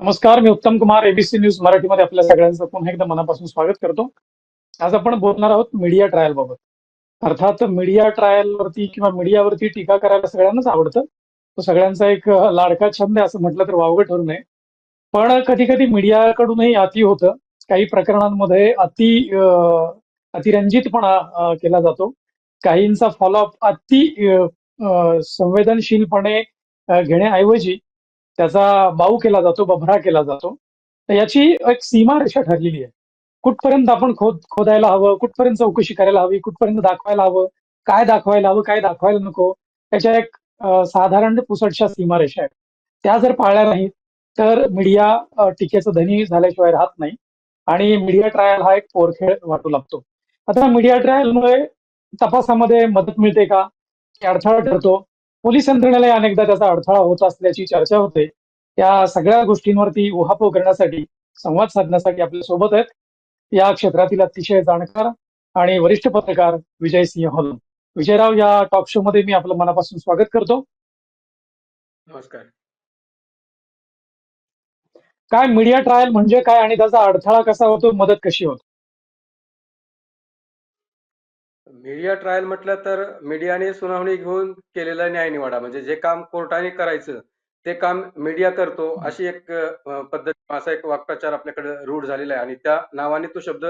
नमस्कार मी उत्तम Kumar ABC news मराठीमध्ये आपल्या सगळ्यांचं पुन्हा एकदा मनापासून स्वागत करतो. आज आपण बोलणार आहोत मीडिया ट्रायल बाबत. अर्थात मीडिया ट्रायल वरती किंवा मीडियावरती टीका करायला सगळ्यांनाच आवडतं. तो सगळ्यांचा एक लाडका छंद आहे असं म्हटलं तर वावगं ठरू नये. पण कधी कधी मीडियाकडूनही अति होतं. काही प्रकरणांमध्ये अति अतिरंजितपणा केला जातो. काहींचा फॉलोअप अति संवेदनशीलपणे घेण्याऐवजी त्याचा बाऊ केला जातो बभरा केला जातो. तर याची एक सीमारेषा ठरलेली आहे. कुठपर्यंत आपण खोद खोदायला हवं कुठपर्यंत चौकशी करायला हवी कुठपर्यंत दाखवायला हवं काय दाखवायला हवं काय दाखवायला नको त्याच्या एक साधारण पुसटशा सीमारेषा आहेत. त्या जर पाळल्या नाहीत तर मीडिया टीकेचं धनी झाल्याशिवाय राहत नाही आणि मीडिया ट्रायल हा एक पोरखेळ वाटू लागतो. आता मीडिया ट्रायलमुळे तपासामध्ये मदत मिळते का? अडथळा ठरतो. पोलीस यंत्रणेलाही अनेकदा त्याचा अडथळा होत असल्याची चर्चा होते. त्या सगळ्या गोष्टींवरती उहापोह करण्यासाठी संवाद साधण्यासाठी आपल्यासोबत आहेत. या क्षेत्रातील अतिशय जाणकार आणि वरिष्ठ पत्रकार विजय सिंह होलम. विजयराव या टॉक शो मध्ये मी आपलं मनापासून स्वागत करतो. नमस्कार. काय मीडिया ट्रायल म्हणजे काय आणि त्याचा अडथळा कसा होतो मदत कशी होते? मीडिया ट्रायल म्हटलं तर मीडियाने सुनावणी घेऊन केलेला न्यायनिवाडा म्हणजे जे काम कोर्टाने करायचं ते काम मीडिया करतो अशी एक पद्धत असा एक वाक्प्रचार आपल्याकडे रूढ झालेला आहे आणि त्या नावाने तो शब्द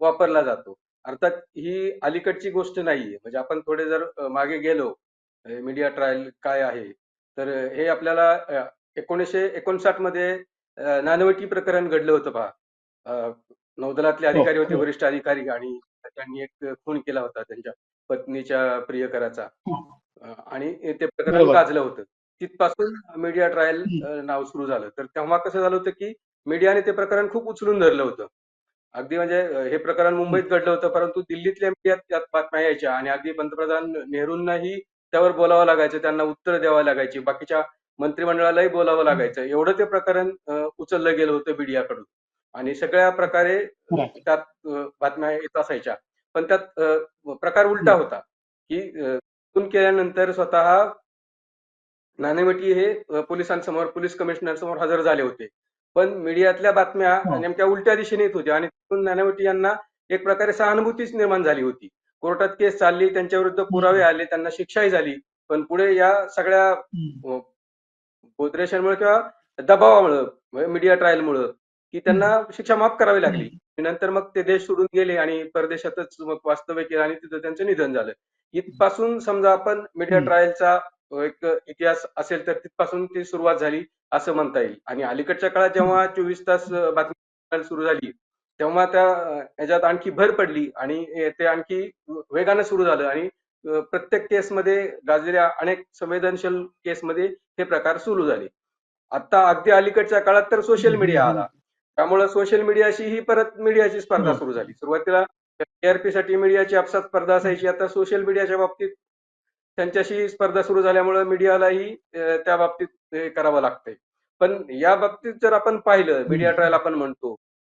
वापरला जातो. अर्थात ही अलीकडची गोष्ट नाहीये. म्हणजे आपण थोडे जर मागे गेलो मीडिया ट्रायल काय आहे तर हे आपल्याला एकोणीसशे एकोणसाठमध्ये नानवटी प्रकरण घडलं होतं पहा. नौदलातले अधिकारी होते हो. वरिष्ठ अधिकारी आणि त्यांनी एक खून केला होता त्यांच्या पत्नीच्या प्रियकराचा. अ, आणि ते प्रकरण. गाजलं होतं. तिथपासून मीडिया ट्रायल नाव सुरू झालं. तर तेव्हा कसं झालं होतं की मीडियाने ते प्रकरण खूप उचलून धरलं होतं. अगदी म्हणजे हे प्रकरण मुंबईत घडलं होतं परंतु दिल्लीतल्या मीडियात त्यात बातम्या यायच्या आणि अगदी पंतप्रधान नेहरूंनाही त्यावर बोलावं लागायचं त्यांना उत्तर द्यावं लागायची बाकीच्या मंत्रिमंडळालाही बोलावं लागायचं. एवढं ते प्रकरण उचललं गेलं होतं मीडियाकडून. आणि सगळ्या प्रकारे. त्यात बातम्या येत असायच्या. पण त्यात प्रकार उलटा होता की खून केल्यानंतर स्वतः नाणेवटी हे पोलिसांसमोर पोलीस कमिशनर समोर हजर झाले होते. पण मीडियातल्या बातम्या हो. नेमक्या उलट्या दिशेने येत होत्या आणि तिथून नाणेवटी यांना एक प्रकारे सहानुभूतीच निर्माण झाली होती. कोर्टात केस चालली त्यांच्या विरुद्ध पुरावे आले त्यांना शिक्षाही झाली पण पुढे या सगळ्या बोद्रेशांमुळे किंवा दबावामुळे मीडिया ट्रायलमुळं की त्यांना शिक्षा माफ करावी लागली. नंतर मग ते देश सोडून गेले आणि परदेशातच मग वास्तव्य केलं आणि तिथं त्यांचं निधन झालं. इथपासून समजा आपण मीडिया. ट्रायलचा एक इतिहास असेल तर तिथपासून ती सुरुवात झाली असं म्हणता येईल. आणि अलीकडच्या काळात जेव्हा चोवीस तास बातमी सुरू झाली तेव्हा त्या याच्यात आणखी भर पडली आणि ते आणखी वेगानं सुरू झालं आणि प्रत्येक केसमध्ये गाजलेल्या अनेक संवेदनशील केसमध्ये हे प्रकार सुरू झाले. आता अगदी अलीकडच्या काळात तर सोशल मीडिया आला. त्यामुळे सोशल मीडियाशी ही परत मीडियाची स्पर्धा. सुरू झाली. सुरुवातीला टीआरपी साठी मीडियाची आपसात स्पर्धा असायची. आता सोशल मीडियाच्या बाबतीत त्यांच्याशी स्पर्धा सुरू झाल्यामुळे मीडियालाही त्या बाबतीत हे करावं लागतंय. पण या बाबतीत जर आपण पाहिलं मीडिया ट्रायल आपण म्हणतो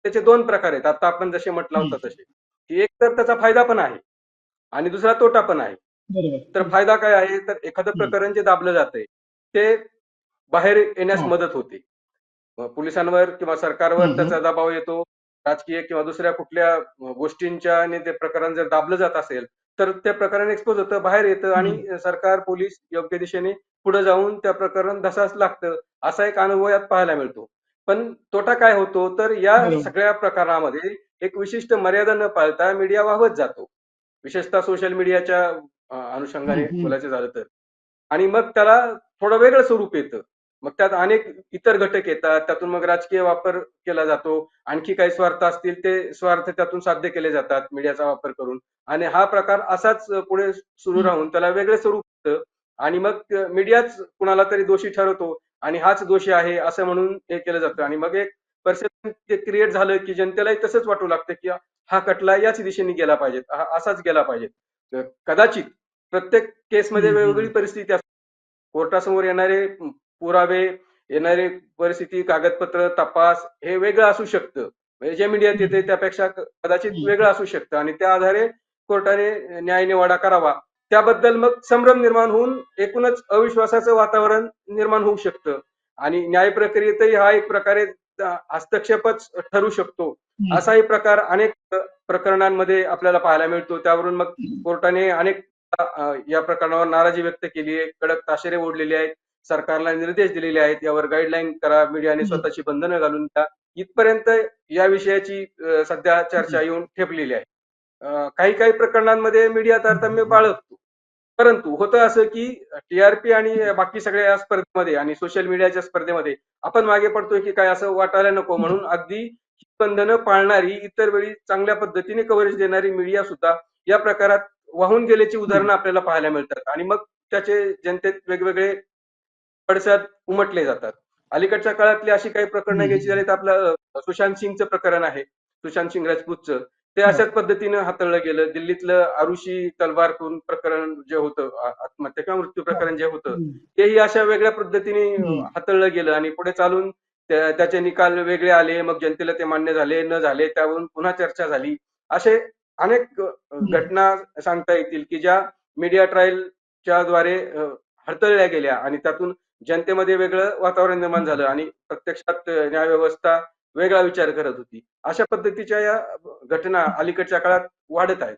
त्याचे दोन प्रकार आहेत. आता आपण जसे म्हटलं होतं तसे की एक तर त्याचा फायदा पण आहे आणि दुसरा तोटा पण आहे. तर फायदा काय आहे? तर एखादं. प्रकरण जे दाबलं जातंय ते बाहेर येण्यास. मदत होते. पोलिसांवर किंवा सरकारवर. त्याचा दबाव येतो राजकीय किंवा दुसऱ्या कुठल्या गोष्टींच्या आणि ते प्रकरण जर दाबलं जात असेल तर ते प्रकरण एक्सपोज होतं बाहेर येतं आणि सरकार पोलीस योग्य दिशेने पुढे जाऊन त्या प्रकरण धसास लागतं असा एक अनुभव यात पाहायला मिळतो पण तोटा काय होतो तर या. सगळ्या प्रकारामध्ये एक विशिष्ट मर्यादा न पाळता मीडिया वाहत जातो विशेषतः सोशल मीडियाच्या अनुषंगाने. बोलायचं झालं तर आणि मग त्याला थोडं वेगळं स्वरूप येतं मग त्यात अनेक इतर घटक येतात त्यातून मग राजकीय वापर केला जातो. आणखी काही स्वार्थ असतील ते स्वार्थ त्यातून साध्य केले जातात मीडियाचा वापर करून. आणि हा प्रकार असाच पुढे सुरू राहून त्याला वेगळे स्वरूप आणि मग मीडियाच कुणाला तरी दोषी ठरवतो आणि हाच दोषी आहे असं म्हणून हे केलं जातं. आणि मग एक परसेप्शन क्रिएट झालं की जनतेलाही तसंच वाटू लागतं की हा कटला याच दिशेने गेला पाहिजे हा असाच गेला पाहिजे कदाचित प्रत्येक केसमध्ये. वेगवेगळी परिस्थिती असते. कोर्टासमोर येणारे पुरावे येणारे परिस्थिती कागदपत्र तपास हे वेगळं असू शकतं. म्हणजे जे मीडियात येते त्यापेक्षा कदाचित. वेगळं असू शकतं. आणि त्या आधारे कोर्टाने न्याय निवाडा करावा. त्याबद्दल मग संभ्रम निर्माण होऊन एकूणच अविश्वासाचं वातावरण निर्माण होऊ शकतं. आणि न्याय प्रक्रियेतही हा एक प्रकारे हस्तक्षेपच ठरू शकतो. असाही प्रकार अनेक प्रकरणांमध्ये आपल्याला पाहायला मिळतो. त्यावरून मग कोर्टाने अनेक या प्रकरणावर नाराजी व्यक्त केली आहे. कडक ताशेरे ओढलेले आहेत. सरकारला निर्देश दिलेले आहेत. यावर गाईडलाईन करा मीडियाने. स्वतःची बंधनं घालून द्या इथपर्यंत या विषयाची सध्या चर्चा येऊन ठेपलेली आहे. काही काही प्रकरणांमध्ये मीडिया तारतम्य बाळगतो परंतु होतं असं की टीआरपी आणि बाकी सगळ्या स्पर्धेमध्ये आणि सोशल मीडियाच्या स्पर्धेमध्ये आपण मागे पडतोय की काय असं वाटायला नको म्हणून अगदी बंधनं पाळणारी इतर वेळी चांगल्या पद्धतीने कव्हरेज देणारी मीडिया सुद्धा या प्रकारात वाहून गेल्याची उदाहरणं आपल्याला पाहायला मिळतात. आणि मग त्याचे जनतेत वेगवेगळे पडसाद उमटले जातात. अलीकडच्या काळातली अशी काही प्रकरणं. घ्यायची झाली तर आपलं सुशांत सिंगचं प्रकरण आहे. सुशांत सिंग राजपूतचं. ते अशाच पद्धतीनं हाताळलं गेलं. दिल्लीतलं आरुषी तलवार करून प्रकरण जे होतं आत्महत्या किंवा मृत्यू प्रकरण जे होतं तेही अशा वेगळ्या पद्धतीने. हाताळलं गेलं आणि पुढे चालून त्या- त्याचे निकाल वेगळे आले मग जनतेला ते मान्य झाले न झाले त्यावरून पुन्हा चर्चा झाली. असे अनेक घटना सांगता येतील की ज्या मीडिया ट्रायलच्या द्वारे अ, हाताळल्या गेल्या आणि त्यातून जनतेमध्ये वेगळं वातावरण निर्माण झालं आणि प्रत्यक्षात न्यायव्यवस्था वेगळा विचार करत होती. अशा पद्धतीच्या या घटना अलीकडच्या काळात वाढत आहेत.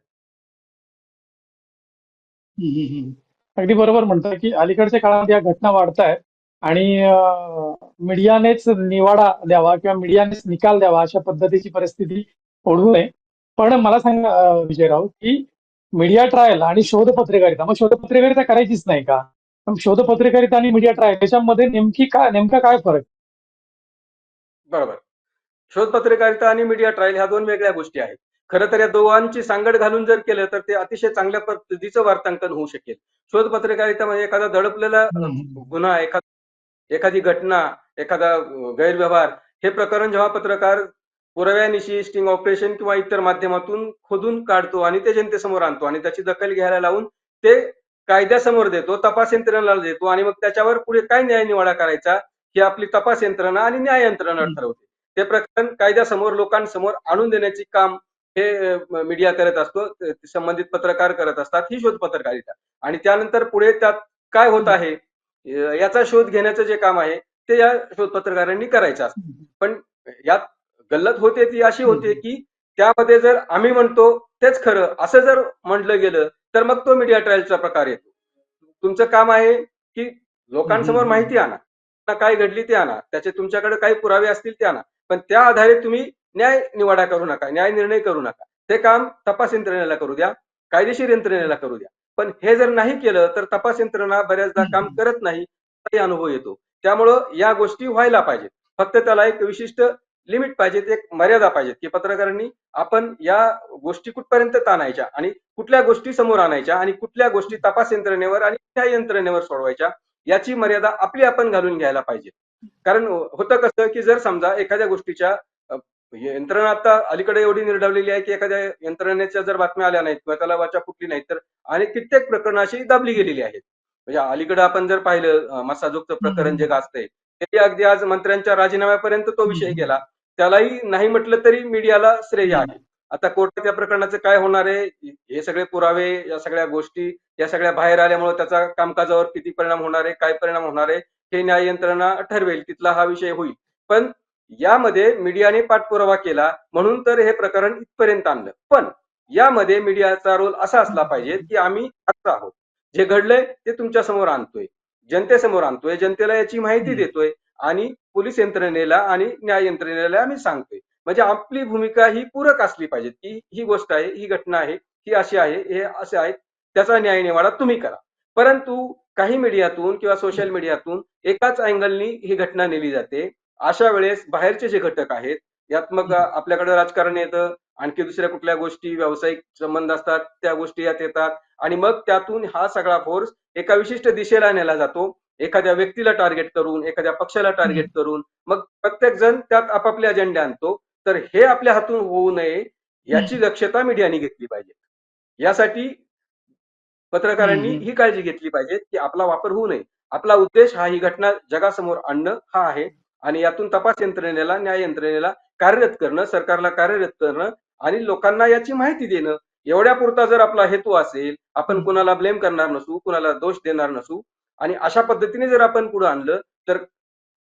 अगदी बरोबर म्हणतोय की अलीकडच्या काळात या घटना वाढत आहेत आणि मीडियानेच निवाडा द्यावा किंवा मीडियानेच निकाल द्यावा अशा पद्धतीची परिस्थिती ओढू नये. पण मला सांगा विजयराव की मीडिया ट्रायल आणि शोध पत्रकारिता मग शोध पत्रकारिता करायचीच नाही का? मग शोध पत्रकारिता आणि मीडिया ट्रायल याच्यामध्ये नेमकी काय नेमका काय फरक बरोबर. शोध पत्रकारिता आणि मीडिया ट्रायल ह्या दोन वेगळ्या गोष्टी आहेत. खरं तर या दोघांची सांगड घालून जर केलं तर ते अतिशय चांगल्या पद्धतीचं वार्तांकन होऊ शकेल. शोध पत्रकारिता म्हणजे एखादा दडपलेला. गुन्हा एखादा एखादी घटना एखादा गैरव्यवहार हे प्रकरण जेव्हा पत्रकार पुराव्यानिशी स्टिंग ऑपरेशन किंवा इतर माध्यमातून खोदून काढतो आणि ते जनतेसमोर आणतो आणि त्याची दखल घ्यायला लावून ते कायद्यासमोर देतो तपास यंत्रणेला देतो आणि मग त्याच्यावर पुढे काय न्याय निवाडा करायचा ही आपली तपास यंत्रणा आणि न्याय यंत्रणा. ठरवते. ते प्रकरण कायद्यासमोर लोकांसमोर आणून देण्याचे काम हे मीडिया करत असतो संबंधित पत्रकार करत असतात ही शोध पत्रकारिता आणि त्यानंतर पुढे त्यात काय होत आहे याचा शोध घेण्याचं जे काम आहे ते या शोध पत्रकारांनी करायचं असतं. पण यात गल्लत होते ती अशी होते की त्यामध्ये जर आम्ही म्हणतो तेच खरं असं जर म्हटलं गेलं तर मग तो मीडिया ट्रायलचा प्रकार येतो. तुमचं काम आहे की लोकांसमोर. माहिती आणा. काय घडली ते आणा. त्याचे तुमच्याकडे काही पुरावे असतील ते आणा. पण त्या आधारे तुम्ही न्याय निवाडा करू नका न्याय निर्णय करू नका. ते काम तपास यंत्रणेला करू द्या कायदेशीर यंत्रणेला करू द्या. पण हे जर नाही केलं तर तपास यंत्रणा बऱ्याचदा काम. करत नाही अनुभव येतो. त्यामुळं या गोष्टी व्हायला पाहिजेत. फक्त त्याला एक विशिष्ट लिमिट पाहिजेत एक मर्यादा पाहिजेत की पत्रकारांनी आपण या गोष्टी कुठपर्यंत ताणायच्या आणि कुठल्या गोष्टी समोर आणायच्या आणि कुठल्या गोष्टी तपास यंत्रणेवर आणि न्याय यंत्रणेवर सोडवायच्या याची मर्यादा आपली आपण घालून घ्यायला पाहिजे. कारण होतं कसं की जर समजा एखाद्या गोष्टीच्या यंत्रणा आता अलीकडे एवढी निर्डवलेली आहे की एखाद्या यंत्रणेच्या जर बातम्या आल्या नाहीत किंवा त्याला वाचा फुटली नाही तर आणि कित्येक प्रकरणं अशी दाबली गेलेली आहेत. म्हणजे अलीकडे आपण जर पाहिलं मसाजोगचं प्रकरण जे गाजतंय ते अगदी आज मंत्र्यांच्या राजीनाम्यापर्यंत तो विषय. गेला. त्यालाही नाही म्हटलं तरी मीडियाला श्रेय आहे. आता कोर्टात या प्रकरणाचं काय होणार आहे? हे सगळे पुरावे या सगळ्या गोष्टी या सगळ्या बाहेर आल्यामुळे त्याचा कामकाजावर किती परिणाम होणार आहे? काय परिणाम होणार आहे? हे न्याय यंत्रणा ठरवेल तिथला हा विषय होईल. पण यामध्ये मीडियाने पाठपुरावा केला म्हणून तर हे प्रकरण इथपर्यंत आणलं. पण यामध्ये मीडियाचा रोल असा असला पाहिजे की आम्ही आहोत. जे घडलंय ते तुमच्यासमोर आणतोय. जनतेसमोर आणतोय. जनतेला याची माहिती देतोय. आणि पोलीस यंत्रणेला आणि न्याय यंत्रणेला आम्ही सांगतोय. म्हणजे आपली भूमिका ही पूरक असली पाहिजे की ही गोष्ट आहे ही घटना आहे ही अशी आहे हे असे आहेत त्याचा न्याय निवाडा तुम्ही करा. परंतु काही मीडियातून किंवा सोशल मीडियातून एकाच अँगलनी ही घटना नेली जाते. अशा वेळेस बाहेरचे जे घटक आहेत यात मग. आपल्याकडे राजकारण येतं आणखी दुसऱ्या कुठल्या गोष्टी व्यावसायिक संबंध असतात त्या गोष्टी यात येतात. आणि मग त्यातून हा सगळा फोर्स एका विशिष्ट दिशेला नेला जातो. एखाद्या व्यक्तीला टार्गेट करून एखाद्या पक्षाला टार्गेट करून मग प्रत्येक जण त्यात आपापले अजेंडे आणतो. तर हे आपल्या हातून होऊ नये याची दक्षता मीडियाने घेतली पाहिजे. यासाठी पत्रकारांनी. ही काळजी घेतली पाहिजे की आपला वापर होऊ नये. आपला उद्देश हा ही घटना जगासमोर आणणं हा आहे आणि यातून तपास यंत्रणेला न्याय यंत्रणेला कार्यरत करणं सरकारला कार्यरत करणं आणि लोकांना याची माहिती देणं. एवढ्या पुरता जर आपला हेतू असेल आपण. कुणाला ब्लेम करणार नसू कुणाला दोष देणार नसू आणि अशा पद्धतीने जर आपण पुढे आणलं तर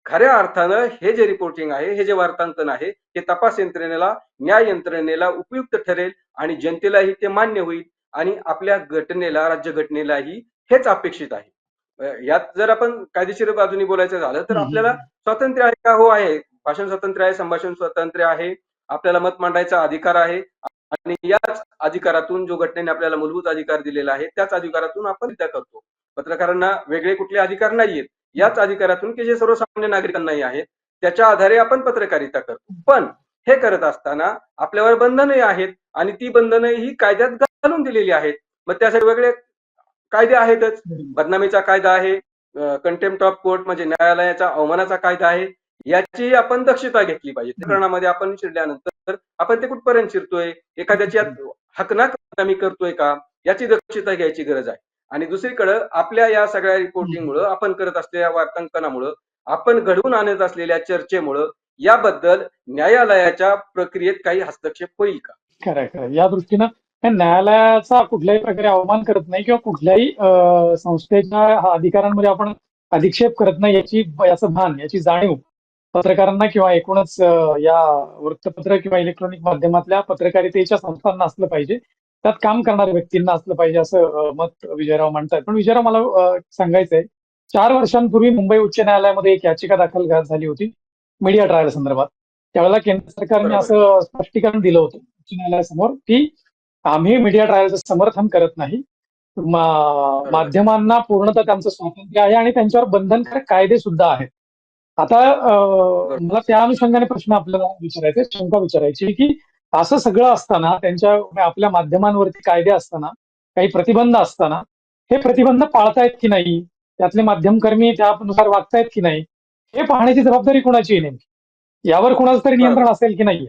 खऱ्या अर्थानं हे जे रिपोर्टिंग आहे हे जे वार्तांकन आहे हे तपास यंत्रणेला न्याय यंत्रणेला उपयुक्त ठरेल आणि जनतेलाही ते मान्य होईल आणि आपल्या घटनेला राज्यघटनेलाही हेच अपेक्षित आहे. यात जर आपण कायदेशीर बाजूनी बोलायचं झालं तर आपल्याला स्वातंत्र्य आहे का? हो आहे. भाषण स्वातंत्र्य आहे संभाषण स्वातंत्र्य आहे. आपल्याला मत मांडायचा अधिकार आहे आणि याच अधिकारातून जो घटनेने आपल्याला मूलभूत अधिकार दिलेला आहे त्याच अधिकारातून आपण त्या करतो. पत्रकारांना वेगळे कुठले अधिकार नाहीयेत याच अधिकारातून की जे सर्वसामान्य नागरिकांनाही आहेत त्याच्या आधारे आपण पत्रकारिता करतो. पण हे करत असताना आपल्यावर बंधनही आहेत आणि ती बंधनं ही कायद्यात घालून दिलेली आहेत. मग त्यासाठी वेगळे कायदे आहेतच. बदनामीचा कायदा आहे कंटेम्प्ट ऑफ कोर्ट म्हणजे न्यायालयाचा अवमानाचा कायदा आहे याची आपण दक्षता घेतली पाहिजे. प्रकरणामध्ये आपण शिरल्यानंतर आपण ते कुठपर्यंत शिरतोय? एखाद्याची हकनाक बदनामी करतोय का? याची दक्षता घ्यायची गरज आहे. आणि दुसरीकडं आपल्या या सगळ्या रिपोर्टिंगमुळं आपण करत असलेल्या वार्तांकनामुळं आपण घडवून आणत असलेल्या चर्चेमुळं याबद्दल न्यायालयाच्या प्रक्रियेत काही हस्तक्षेप होईल का? खरंय खरं या दृष्टीनं न्यायालयाचा कुठल्याही प्रकारे अवमान करत नाही किंवा कुठल्याही अं, संस्थेच्या अधिकारांमध्ये आपण अधिक्षेप करत नाही याची याचं भान याची जाणीव पत्रकारांना किंवा एकूणच या वृत्तपत्र किंवा इलेक्ट्रॉनिक माध्यमातल्या पत्रकारितेच्या संस्थांना असलं पाहिजे. त्यात काम करणाऱ्या व्यक्तींना असलं पाहिजे असं मत विजयराव मांडतायत पण विजयराव मला सांगायचंय चार वर्षांपूर्वी मुंबई उच्च न्यायालयामध्ये एक याचिका दाखल झाली होती मीडिया ट्रायल संदर्भात. त्यावेळेला केंद्र सरकारने. असं स्पष्टीकरण दिलं होतं उच्च न्यायालयासमोर की आम्ही मीडिया ट्रायलचं समर्थन करत नाही. माध्यमांना पूर्णतः त्यांचं स्वातंत्र्य आहे आणि त्यांच्यावर बंधनकारक कायदे सुद्धा आहेत. आता मला त्या अनुषंगाने प्रश्न आपल्याला विचारायचे शंका विचारायची की असं सगळं असताना त्यांच्या आपल्या माध्यमांवरती कायदे असताना काही प्रतिबंध असताना हे प्रतिबंध पाळतायत की नाही? त्यातले माध्यमकर्मी त्यानुसार वागतायत की नाही? हे पाहण्याची जबाबदारी कोणाची आहे नेमकी? यावर कुणाचं तरी नियंत्रण असेल की नाही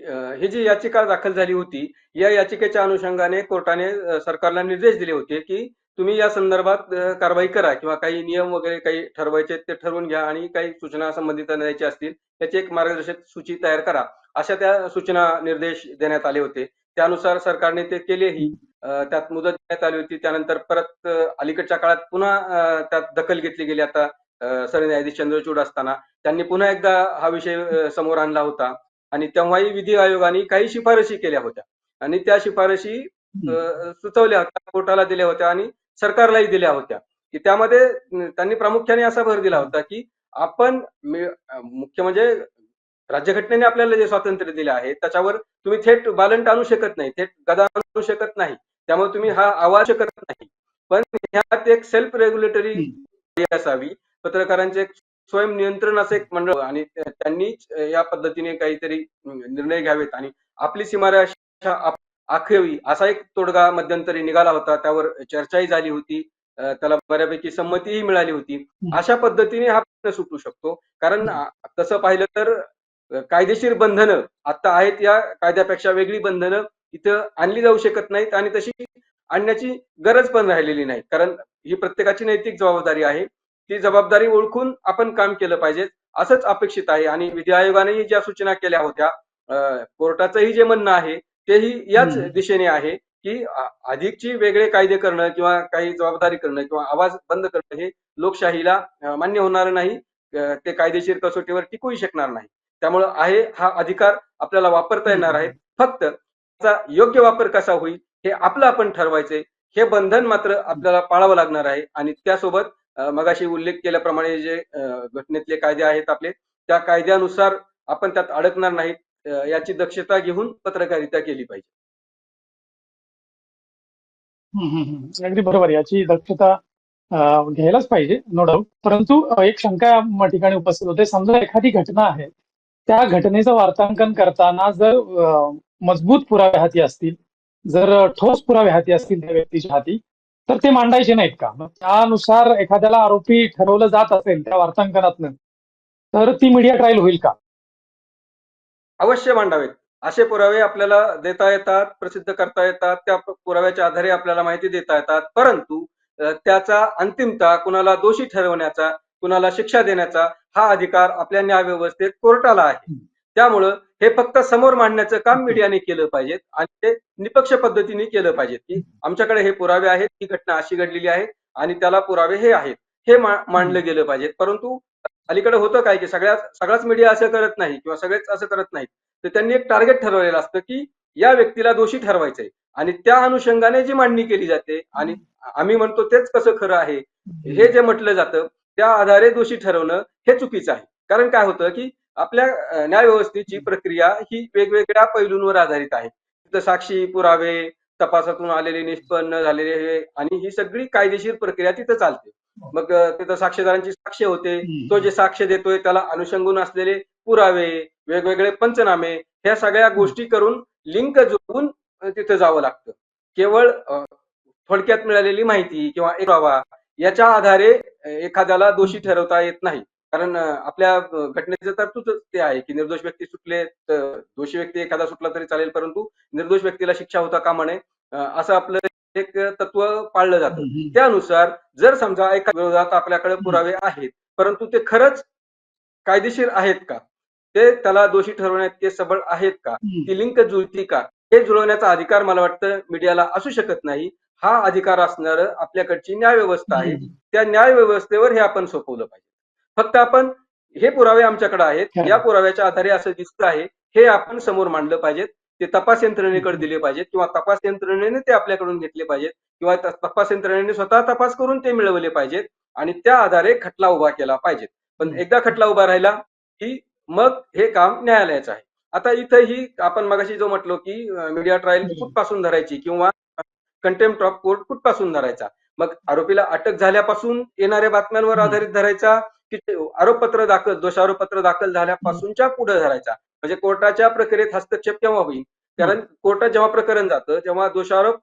हे ही जी याचिका दाखल झाली होती या याचिकेच्या अनुषंगाने कोर्टाने सरकारला निर्देश दिले होते की तुम्ही या संदर्भात कारवाई करा किंवा काही नियम वगैरे काही ठरवायचे ते ठरवून घ्या आणि काही सूचना संबंधित द्यायच्या असतील त्याची एक मार्गदर्शक सूची तयार करा. अशा त्या सूचना निर्देश देण्यात आले होते. त्यानुसार सरकारने ते केलेही त्यात मुदत देण्यात आली होती. त्यानंतर परत अलीकडच्या काळात पुन्हा त्यात दखल घेतली गेली आता सरन्यायाधीश चंद्रचूड असताना. त्यांनी पुन्हा एकदा हा विषय समोर आणला होता आणि तेव्हाही विधी आयोगाने काही शिफारशी केल्या होत्या आणि त्या शिफारशी सुचवल्या होत्या कोर्टाला दिल्या होत्या आणि सरकारलाही दिल्या होत्या. की त्यामध्ये त्यांनी प्रामुख्याने असा भर दिला होता की आपण मुख्य म्हणजे राज्यघटनेने आपल्याला जे स्वातंत्र्य दिले आहे त्याच्यावर तुम्ही थेट बालंट आणू शकत नाही थेट गदा आणू शकत नाही. त्यामुळे तुम्ही हा आवाज शकत नाही. पण ह्यात एक सेल्फ रेग्युलेटरी असावी. पत्रकारांचे एक स्वयंनियंत्रण असं एक मंडळ आणि त्या- त्यांनीच या पद्धतीने काहीतरी निर्णय घ्यावेत आणि आपली सीमारेषा आखावी असा एक तोडगा मध्यंतरी निघाला होता. त्यावर चर्चाही झाली होती. त्याला बऱ्यापैकी संमतीही मिळाली होती. अशा पद्धतीने हा प्रश्न सुटू शकतो. कारण तसं पाहिलं तर कायदेशीर बंधनं आता आहेत या कायद्यापेक्षा वेगळी बंधनं इथं आणली जाऊ शकत नाहीत आणि तशी आणण्याची गरज पण राहिलेली नाही. कारण ही प्रत्येकाची नैतिक जबाबदारी आहे. ती जबाबदारी ओळखून आपण काम केलं पाहिजे. असंच अपेक्षित आहे. आणि विधी आयोगानेही ज्या सूचना केल्या होत्या कोर्टाचंही जे म्हणणं आहे तेही याच. दिशेने आहे की अधिकची वेगळे कायदे करणं किंवा काही जबाबदारी करणं किंवा आवाज बंद करणं हे लोकशाहीला मान्य होणार नाही. ते कायदेशीर कसोटीवर टिकूही शकणार नाही. त्यामुळं आहे हा अधिकार आपल्याला वापरता येणार आहे. फक्त त्याचा योग्य वापर कसा होईल हे आपलं आपण ठरवायचंय. हे बंधन मात्र आपल्याला पाळावं लागणार आहे. आणि त्यासोबत मगाशी उल्लेख केल्याप्रमाणे जे घटनेतले कायदे आहेत आपले त्या कायद्यानुसार आपण त्यात अडकणार नाहीत. याची दक्षता घेऊन पत्रकारिता केली पाहिजे. अगदी बरोबर. याची दक्षता घ्यायलाच पाहिजे नो डाऊट परंतु एक शंका या ठिकाणी उपस्थित होते. समजा एखादी घटना आहे. त्या घटनेचं वार्तांकन करताना जर मजबूत पुरावे हाती असतील जर ठोस पुरावे हाती असतील त्या व्यक्तीच्या हाती तर ते मांडायचे नाहीत का? मग त्यानुसार एखाद्याला आरोपी ठरवलं जात असेल त्या वार्तांकनातनं तर ती मीडिया ट्रायल होईल का? अवश्य मांडावेत. असे पुरावे आपल्याला देता येतात प्रसिद्ध करता येतात त्या पुराव्याच्या आधारे आपल्याला माहिती देता येतात. परंतु त्याचा अंतिमता कुणाला दोषी ठरवण्याचा कुणाला शिक्षा देण्याचा हा अधिकार आपल्या न्यायव्यवस्थेत कोर्टाला आहे. त्यामुळं हे फक्त समोर मांडण्याचं काम मीडियाने केलं पाहिजे आणि ते निपक्ष पद्धतीने केलं पाहिजे की आमच्याकडे हे पुरावे आहेत ही घटना अशी घडलेली आहे आणि त्याला पुरावे हे आहेत. हे मांडलं गेलं पाहिजे परंतु अलीकडे होतं काय की सगळ्या सगळाच मीडिया असं करत नाही किंवा सगळेच असं करत नाहीत. तर त्यांनी एक टार्गेट ठरवलेलं असतं की या व्यक्तीला दोषी ठरवायचंय. आणि त्या अनुषंगाने जी मांडणी केली जाते आणि आम्ही म्हणतो तेच कसं खरं आहे हे जे म्हटलं जातं त्या आधारे दोषी ठरवणं हे चुकीचं आहे. कारण काय होतं की आपल्या न्यायव्यवस्थेची प्रक्रिया ही वेगवेगळ्या पैलूंवर आधारित आहे. तिथं साक्षी पुरावे तपासातून आलेले निष्पन्न झालेले हे आणि ही सगळी कायदेशीर प्रक्रिया तिथं चालते. मग तिथं साक्षीदारांची साक्ष होते. तो जे साक्ष देतोय त्याला अनुषंगून असलेले पुरावे वेगवेगळे पंचनामे ह्या सगळ्या गोष्टी करून लिंक जोडून तिथं जावं लागतं. केवळ थोडक्यात मिळालेली माहिती किंवा एक पुरावा याच्या आधारे एखाद्याला दोषी ठरवता येत नाही. कारण आपल्या घटनेचं तरतूद ते आहे की निर्दोष व्यक्ती सुटले तर दोषी व्यक्ती एखादा सुटला तरी चालेल परंतु निर्दोष व्यक्तीला शिक्षा होता कामा नये असं आपलं एक तत्व पाळलं जातं. त्यानुसार जर समजा एका विरोधात आपल्याकडे पुरावे आहेत परंतु ते खरंच कायदेशीर आहेत का? ते त्याला दोषी ठरवण्यात ते सबळ आहेत का? ती लिंक जुळती का? हे जुळवण्याचा अधिकार मला वाटतं मीडियाला असू शकत नाही. हा अधिकार असणार आपल्याकडची न्याय व्यवस्था आहे त्या न्याय व्यवस्थेवर हे आपण सोपवलं पाहिजे. फक्त आपण हे पुरावे आमच्याकडे आहेत. या पुराव्याच्या आधारे असं दिसतं आहे. हे आपण समोर मांडलं पाहिजेत. ते तपास यंत्रणेकडे दिले पाहिजेत किंवा तपास यंत्रणेने ते आपल्याकडून घेतले पाहिजेत किंवा तपास यंत्रणेने स्वतः तपास करून ते मिळवले पाहिजेत आणि त्या आधारे खटला उभा केला पाहिजे पण. एकदा खटला उभा राहिला की मग हे काम न्यायालयाचं आहे आता इथं ही आपण मगाशी जो म्हटलो की मीडिया ट्रायल. कुठपासून धरायची किंवा कंटेम्प्ट ऑफ कोर्ट कुठपासून धरायचा मग आरोपीला अटक झाल्यापासून येणाऱ्या बातम्यांवर. आधारित धरायचा की आरोपपत्र दाखल दोषारोपपत्र दाखल झाल्यापासूनच्या पुढे धरायचा म्हणजे कोर्टाच्या प्रक्रियेत हस्तक्षेप केव्हा होईल? कारण कोर्टात जेव्हा प्रकरण जातं तेव्हा दोषारोप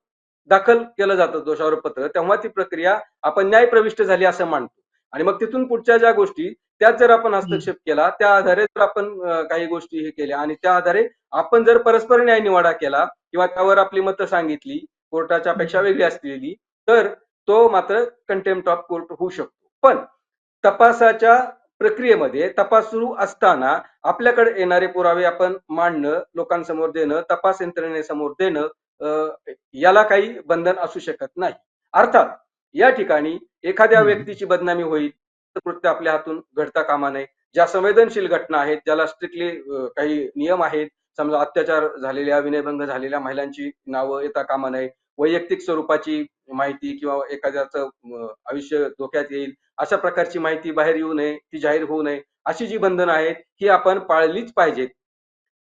दाखल केलं जातं दोषारोप पत्र तेव्हा ती प्रक्रिया आपण न्याय प्रविष्ट झाली असं मानतो. आणि मग तिथून पुढच्या ज्या गोष्टी त्यात जर आपण हस्तक्षेप केला त्या आधारे जर आपण काही गोष्टी हे केल्या आणि त्या आधारे आपण जर परस्पर न्याय निवाडा केला किंवा त्यावर आपली मतं सांगितली कोर्टाच्या अपेक्षा वेगळी असलेली तर तो मात्र कंटेम्प्ट ऑफ कोर्ट होऊ शकतो. पण तपासाच्या प्रक्रियेमध्ये तपास सुरू असताना आपल्याकडे येणारे पुरावे आपण मांडणं लोकांसमोर देणं तपास यंत्रणेसमोर देणं याला काही बंधन असू शकत नाही अर्थात या ठिकाणी एखाद्या. व्यक्तीची बदनामी होईल कृत्य आपल्या हातून घडता कामा नये ज्या संवेदनशील घटना आहेत ज्याला स्ट्रिक्टली काही नियम आहेत समजा अत्याचार झालेल्या विनयभंग झालेल्या महिलांची नावं येता कामा नये वैयक्तिक स्वरूपाची माहिती किंवा एखाद्याचं आयुष्य धोक्यात येईल अशा प्रकारची माहिती बाहेर येऊ नये ती जाहीर होऊ नये अशी जी बंधनं आहेत ही आपण पाळलीच पाहिजेत.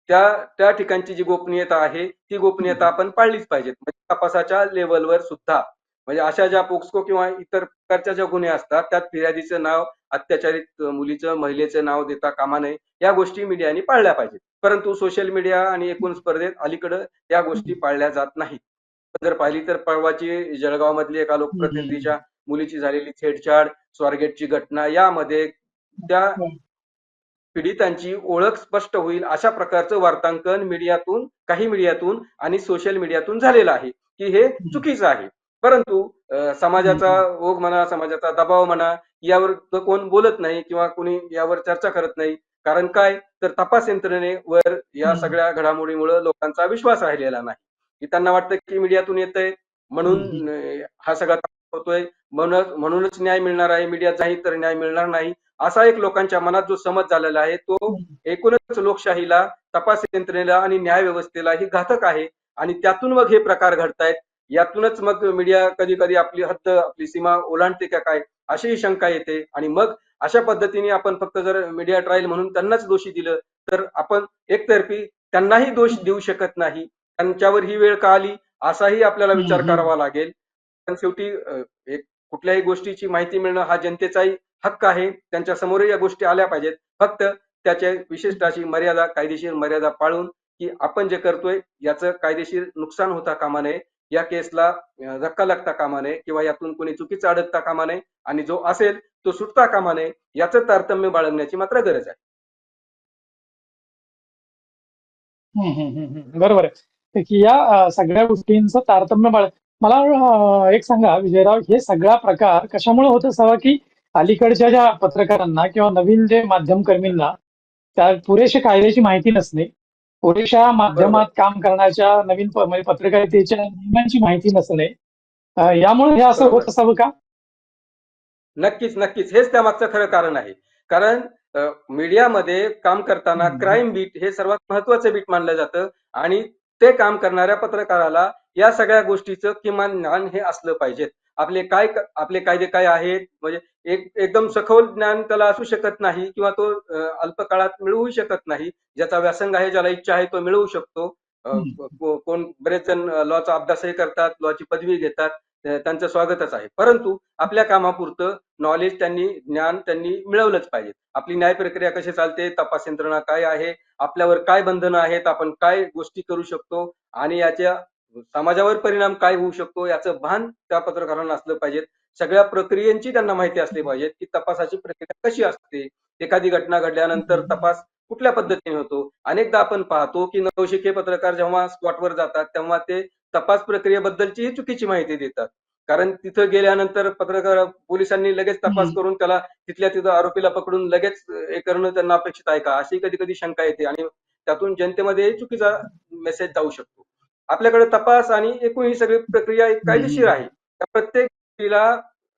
त्या त्या ठिकाणची जी गोपनीयता आहे ती गोपनीयता आपण पाळलीच पाहिजेत. म्हणजे तपासाच्या लेवलवर सुद्धा. म्हणजे अशा ज्या पोक्सको किंवा इतर प्रकारच्या ज्या गुन्हे असतात त्यात फिर्यादीचं नाव अत्याचारित मुलीचं महिलेचं नाव देता कामा नये या गोष्टी मीडियाने पाळल्या पाहिजेत. परंतु सोशल मीडिया आणि एकूण स्पर्धेत अलीकडं या गोष्टी पाळल्या जात नाहीत. जर पाहिली तर परवाची जळगाव मधली एका लोकप्रतिनिधीच्या मुलीची झालेली छेडछाड स्वारगेटची घटना यामध्ये त्या पीडितांची ओळख स्पष्ट होईल अशा प्रकारचं वार्तांकन मीडियातून काही मीडियातून आणि सोशल मीडियातून झालेलं आहे की हे चुकीचं आहे. परंतु समाजाचा ओघ म्हणा समाजाचा दबाव म्हणा यावर कोण बोलत नाही किंवा कोणी यावर चर्चा करत नाही. कारण काय? तर तपास यंत्रणेवर या. सगळ्या घडामोडीमुळे लोकांचा विश्वास राहिलेला नाही. की त्यांना वाटतं की मीडियातून येतंय. म्हणून अं, हा सगळा होतोय. म्हणून म्हणूनच न्याय मिळणार आहे. मीडियात नाही तर न्याय मिळणार नाही. असा एक लोकांच्या मनात जो समज झालेला आहे तो एकूणच लोकशाहीला तपास यंत्रणेला आणि न्याय व्यवस्थेला ही घातक आहे. आणि त्यातून मग हे प्रकार घडतायत. यातूनच मग मीडिया कधी कधी आपली हद्द आपली सीमा ओलांडते का काय अशीही शंका येते. आणि मग अशा पद्धतीने आपण फक्त जर मीडिया ट्रायल म्हणून त्यांनाच दोषी दिलं तर आपण एकतर्फी त्यांनाही दोष देऊ शकत नाही. त्यांच्यावर ही वेळ का आली? असाही आपल्याला विचार. करावा लागेल. पण शेवटी एक कुठल्याही गोष्टीची माहिती मिळणं हा जनतेचाही हक्क आहे. त्यांच्या समोरही या गोष्टी आल्या पाहिजेत. फक्त त्याच्या विशिष्ट अशी मर्यादा कायदेशीर मर्यादा पाळून की आपण जे करतोय याचं कायदेशीर नुकसान होता कामा नये. या केसला धक्का लागता कामा नये किंवा यातून कोणी चुकीचं अडकता कामा नये आणि जो असेल तो सुटता कामा नये याचं तारतम्य बाळगण्याची मात्र गरज आहे. बरोबर आहे. की या सगळ्या गोष्टींचं तारतम्य बाळ मला एक सांगा विजयराव हे सगळा प्रकार कशामुळे होत असावा की अलीकडच्या ज्या पत्रकारांना किंवा नवीन जे माध्यमकर्मींना त्या पुरेशी कायद्याची माहिती नसणे पुरेशा माध्यमात काम करण्याच्या नवीन म्हणजे पत्रकारितेच्या नियमांची माहिती नसणे यामुळे हे असं. होत असावं का नक्कीच नक्कीच हेच त्यामागचं खरं कारण आहे कारण मीडियामध्ये काम करताना. क्राईम बीट हे सर्वात महत्वाचं बीट मानलं जातं आणि ते काम करणाऱ्या पत्रकाराला या सगळ्या गोष्टीचं किमान ज्ञान हे असलं पाहिजे आपले काय आपले कायदे काय आहेत? म्हणजे एक एकदम सखोल ज्ञान त्याला असू शकत नाही किंवा तो अल्प काळात मिळवू शकत नाही. ज्याचा व्यासंग आहे ज्याला इच्छा आहे तो मिळवू शकतो. कोण बरेच जण लॉचा अभ्यासही करतात लॉची पदवी घेतात. त्यांचं स्वागतच आहे. परंतु आपल्या कामापुरतं नॉलेज त्यांनी ज्ञान त्यांनी मिळवलंच पाहिजे. आपली न्याय प्रक्रिया कशी चालते तपास यंत्रणा काय आहे आपल्यावर काय बंधनं आहेत आपण काय गोष्टी करू शकतो आणि याच्या समाजावर परिणाम काय होऊ शकतो याचं भान त्या पत्रकारांना असलं पाहिजे सगळ्या प्रक्रियांची त्यांना माहिती असली पाहिजे की तपासाची प्रक्रिया कशी असते. एखादी घटना घडल्यानंतर तपास कुठल्या पद्धतीने होतो. अनेकदा आपण पाहतो की नवशिके पत्रकार जेव्हा स्पॉटवर जातात तेव्हा ते तपास प्रक्रियेबद्दलची चुकीची माहिती देतात. कारण तिथं गेल्यानंतर पत्रकार पोलिसांनी लगेच तपास. करून त्याला तिथल्या तिथं आरोपीला पकडून लगेच हे करणं त्यांना अपेक्षित आहे का? अशी कधी कधी शंका येते आणि त्यातून जनतेमध्ये चुकीचा मेसेज जाऊ शकतो. आपल्याकडे तपास आणि एकूण ही सगळी प्रक्रिया कायदेशीर आहे. त्या प्रत्येक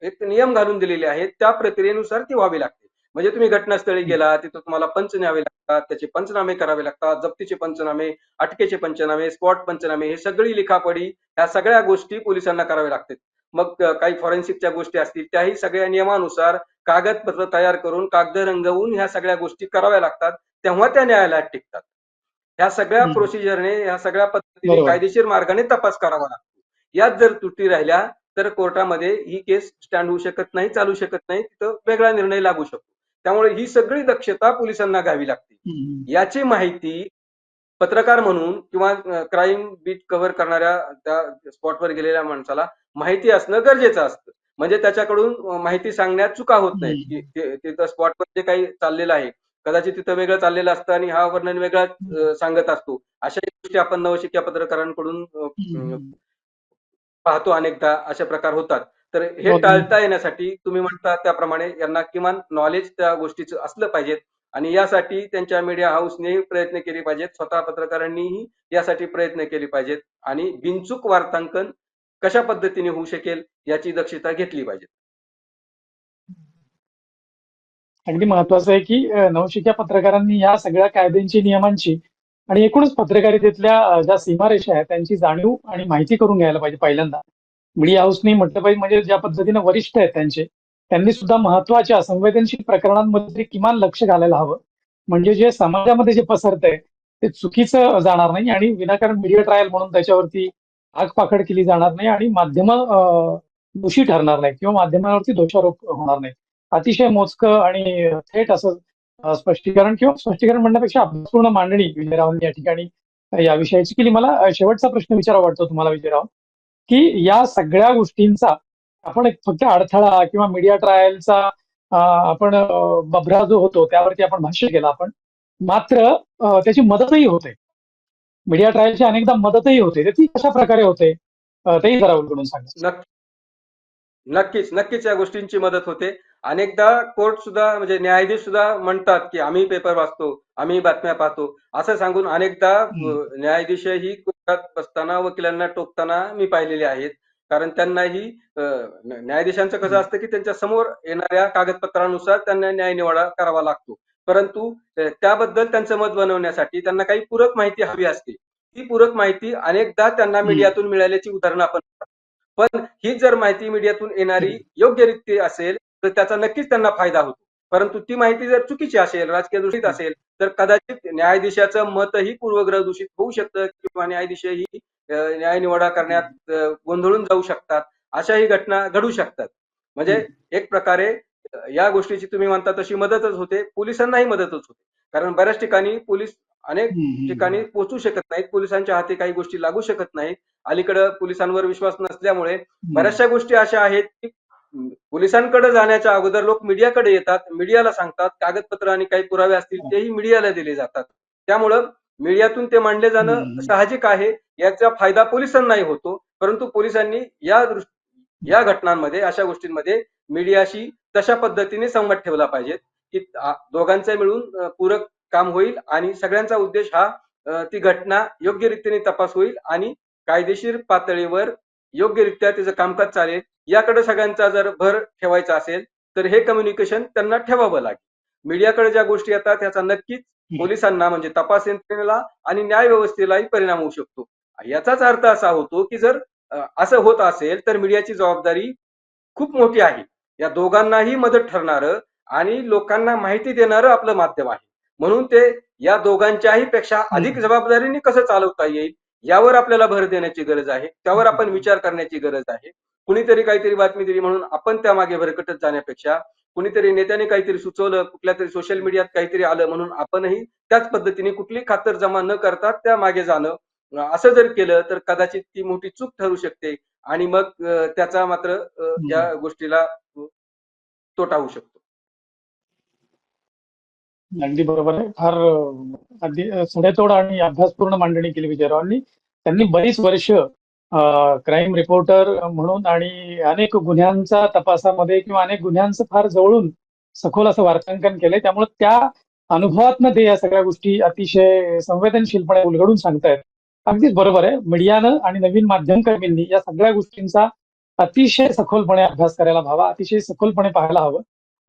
एक नियम घालून दिलेले आहेत. त्या प्रक्रियेनुसार ती व्हावी लागते. म्हणजे तुम्ही घटनास्थळी गेला तिथं तुम्हाला पंच न्यावे लागतात त्याचे पंचनामे करावे लागतात जप्तीचे पंचनामे अटकेचे पंचनामे स्पॉट पंचनामे हे सगळी लिखापडी ह्या सगळ्या गोष्टी पोलिसांना कराव्या लागतात. मग काही फॉरेन्सिकच्या गोष्टी असतील त्याही सगळ्या नियमानुसार कागदपत्र तयार करून कागद रंगवून ह्या सगळ्या गोष्टी कराव्या लागतात तेव्हा त्या न्यायालयात टिकतात. ह्या सगळ्या. प्रोसिजरने ह्या सगळ्या पद्धतीने. कायदेशीर मार्गाने तपास करावा लागतो. यात जर त्रुटी राहिल्या तर कोर्टामध्ये ही केस स्टँड होऊ शकत नाही चालू शकत नाही तिथं वेगळा निर्णय लागू शकतो. त्यामुळे ही सगळी दक्षता पोलिसांना घ्यावी लागते. याची माहिती पत्रकार म्हणून किंवा क्राईम बीट कव्हर करणाऱ्या त्या स्पॉटवर गेलेल्या माणसाला माहिती असणं गरजेचं असतं. म्हणजे त्याच्याकडून माहिती सांगण्यात चुका होत नाही तिथं स्पॉटवर जे काही चाललेलं आहे कदाचित तिथं वेगळं चाललेलं असतं आणि हा वर्णन वेगळा सांगत असतो. अशा गोष्टी आपण नवशिक्या पत्रकारांकडून. पाहतो अनेकदा अशा प्रकार होतात. तर हे. टाळता येण्यासाठी तुम्ही म्हणता त्याप्रमाणे यांना किमान नॉलेज त्या गोष्टीचं असलं पाहिजे आणि यासाठी त्यांच्या मीडिया हाऊसने प्रयत्न केले पाहिजेत. स्वतः पत्रकारांनीही यासाठी प्रयत्न केले पाहिजेत. आणि बिनचूक वार्तांकन कशा पद्धतीने होऊ शकेल याची दक्षता घेतली पाहिजे अगदी महत्वाचं आहे की नवशिक्या पत्रकारांनी या सगळ्या कायद्यांची नियमांची आणि एकूणच पत्रकारितेतल्या ज्या सीमारेषा आहेत त्यांची जाणीव आणि माहिती करून घ्यायला पाहिजे पहिल्यांदा. मीडिया हाऊसनी म्हटलं पाहिजे म्हणजे ज्या पद्धतीने वरिष्ठ आहेत त्यांचे त्यांनी सुद्धा महत्त्वाच्या संवेदनशील प्रकरणांमध्ये किमान लक्ष घालायला हवं. म्हणजे जे समाजामध्ये जे पसरत आहे ते चुकीचं जाणार नाही आणि विनाकारण मीडिया ट्रायल म्हणून त्याच्यावरती आगपाखड केली जाणार नाही आणि माध्यम दोषी ठरणार नाही किंवा माध्यमांवरती दोषारोप होणार नाही. अतिशय मोजकं आणि थेट असं स्पष्टीकरण किंवा स्पष्टीकरण म्हणण्यापेक्षा अभ्यासपूर्ण मांडणी विजयरावांनी या ठिकाणी याविषयीची या विषयाची केली. मला शेवटचा प्रश्न विचारा वाटतो तुम्हाला विजयराव. की या सगळ्या गोष्टींचा आपण एक फक्त अडथळा किंवा मीडिया ट्रायलचा आपण बभरा जो होतो त्यावरती आपण भाष्य केलं आपण. मात्र त्याची मदतही होते. मीडिया ट्रायलची अनेकदा मदतही होते. तर ती कशा प्रकारे होते? तेही जरा उलगडून सांगा. नक्की नक्कीच नक्कीच या गोष्टींची मदत होते. अनेकदा कोर्ट सुद्धा म्हणजे न्यायाधीश सुद्धा म्हणतात की आम्ही पेपर वाचतो आम्ही बातम्या पाहतो. असं सांगून अनेकदा न्यायाधीशही बसताना वकिलांना टोकताना मी पाहिलेले आहेत. कारण त्यांनाही न्यायाधीशांचं कसं. असतं की त्यांच्यासमोर येणाऱ्या कागदपत्रानुसार त्यांना न्याय निवाडा करावा लागतो. परंतु त्याबद्दल त्यांचं मत बनवण्यासाठी त्यांना काही पूरक माहिती हवी असते. ती पूरक माहिती अनेकदा त्यांना मीडियातून मिळाल्याची उदाहरणं आपण. पण ही जर माहिती मीडियातून येणारी योग्यरित्या असेल तर त्याचा नक्कीच त्यांना फायदा होतो. परंतु ती माहिती जर चुकीची असेल राजकीय दूषित असेल तर कदाचित न्यायाधीशाचं मतही पूर्वग्रह दूषित होऊ शकतं किंवा न्यायाधीशही अ, न्याय निवाडा करण्यात गोंधळून जाऊ शकतात. अशाही घटना घडू शकतात. म्हणजे एक प्रकारे या गोष्टीची तुम्ही म्हणता तशी मदतच होते. पोलिसांनाही मदतच होते. कारण बऱ्याच ठिकाणी पोलीस अनेक ठिकाणी पोहोचू शकत नाहीत. पोलिसांच्या हाती काही गोष्टी लागू शकत नाहीत. अलीकडं पोलिसांवर विश्वास नसल्यामुळे बऱ्याचशा गोष्टी अशा आहेत की पोलिसांकडे जाण्याच्या अगोदर लोक मीडियाकडे येतात मीडियाला सांगतात कागदपत्र आणि काही पुरावे असतील तेही मीडियाला दिले जातात त्यामुळं मीडियातून ते मांडले जाणं. साहजिक आहे याचा फायदा पोलिसांनाही होतो परंतु पोलिसांनी या या घटनांमध्ये अशा गोष्टींमध्ये मीडियाशी तशा पद्धतीने संवाद ठेवला पाहिजे की दोघांचा मिळून पूरक काम होईल आणि सगळ्यांचा उद्देश हा ती घटना योग्य रीतीने तपास होईल आणि कायदेशीर पातळीवर योग्यरित्या त्याचं कामकाज चालेल याकडे सगळ्यांचा जर भर ठेवायचा असेल तर हे कम्युनिकेशन त्यांना ठेवावं लागेल. मीडियाकडे ज्या गोष्टी येतात त्याचा नक्कीच पोलिसांना म्हणजे तपास यंत्रणेला आणि न्याय व्यवस्थेलाही परिणाम होऊ शकतो. याचाच अर्थ असा होतो की जर असं होत असेल तर मीडियाची जबाबदारी खूप मोठी आहे. या दोघांनाही मदत ठरणारं आणि लोकांना माहिती देणारं आपलं माध्यम आहे. म्हणून ते या दोघांच्याही पेक्षा अधिक जबाबदारीने कसं चालवता येईल यावर आपल्याला भर देण्याची गरज आहे. त्यावर आपण विचार करण्याची गरज आहे. कुणीतरी काहीतरी बातमी दिली म्हणून आपण त्यामागे भरकटत जाण्यापेक्षा कुणीतरी नेत्याने काहीतरी सुचवलं कुठल्या तरी सोशल मीडियात काहीतरी आलं म्हणून आपणही त्याच पद्धतीने कुठली खातर जमा न करता त्या मागे जाणं. असं जर केलं तर कदाचित ती मोठी चूक ठरू शकते आणि मग त्याचा मात्र या गोष्टीला तोटा होऊ शकतो. अगदी बरोबर आहे. फार अगदी सडेतोड आणि अभ्यासपूर्ण मांडणी केली विजयरावांनी. त्यांनी बरीच वर्ष क्राईम रिपोर्टर म्हणून आणि अनेक गुन्ह्यांचा तपासामध्ये किंवा अनेक गुन्ह्यांचं फार जवळून सखोल असं वार्तांकन केलंय. त्यामुळे त्या अनुभवातनं ते या सगळ्या गोष्टी अतिशय संवेदनशीलपणे उलगडून सांगतायत. अगदीच बरोबर आहे. मीडियानं आणि नवीन माध्यमकर्मींनी या सगळ्या गोष्टींचा अतिशय सखोलपणे अभ्यास करायला हवा अतिशय सखोलपणे पाहायला हवं.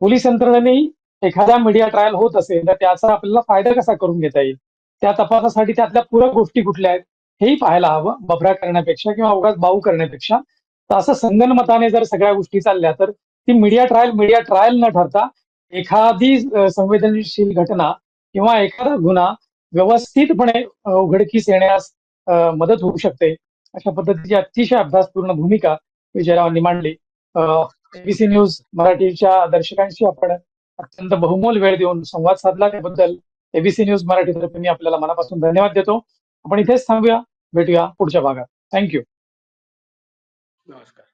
पोलीस यंत्रणेने एखादा मीडिया ट्रायल होत असेल तर त्याचा आपल्याला फायदा कसा करून घेता येईल? त्या तपासासाठी त्यातल्या पूरक गोष्टी कुठल्या आहेत? हेही पाहायला हवं बभरा करण्यापेक्षा किंवा उगाच बाऊ करण्यापेक्षा. तर असं संगनमताने जर सगळ्या गोष्टी चालल्या तर ती मीडिया ट्रायल मीडिया ट्रायल न ठरता एखादी संवेदनशील घटना किंवा एखादा गुन्हा व्यवस्थितपणे उघडकीस येण्यास मदत होऊ शकते. अशा पद्धतीची अतिशय अभ्यासपूर्ण भूमिका विजयरावांनी मांडली. एबीसी न्यूज मराठीच्या दर्शकांशी आपण अत्यंत बहुमोल वेळ देऊन संवाद साधला त्याबद्दल एबीसी न्यूज मराठीतर्फे मी आपल्याला मनापासून धन्यवाद देतो. आपण इथेच थांबूया. भेटूया पुढच्या भागात. थँक्यू नमस्कार.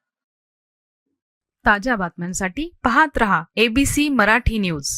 ताज्या बातम्यांसाठी पाहत रहा एबीसी मराठी न्यूज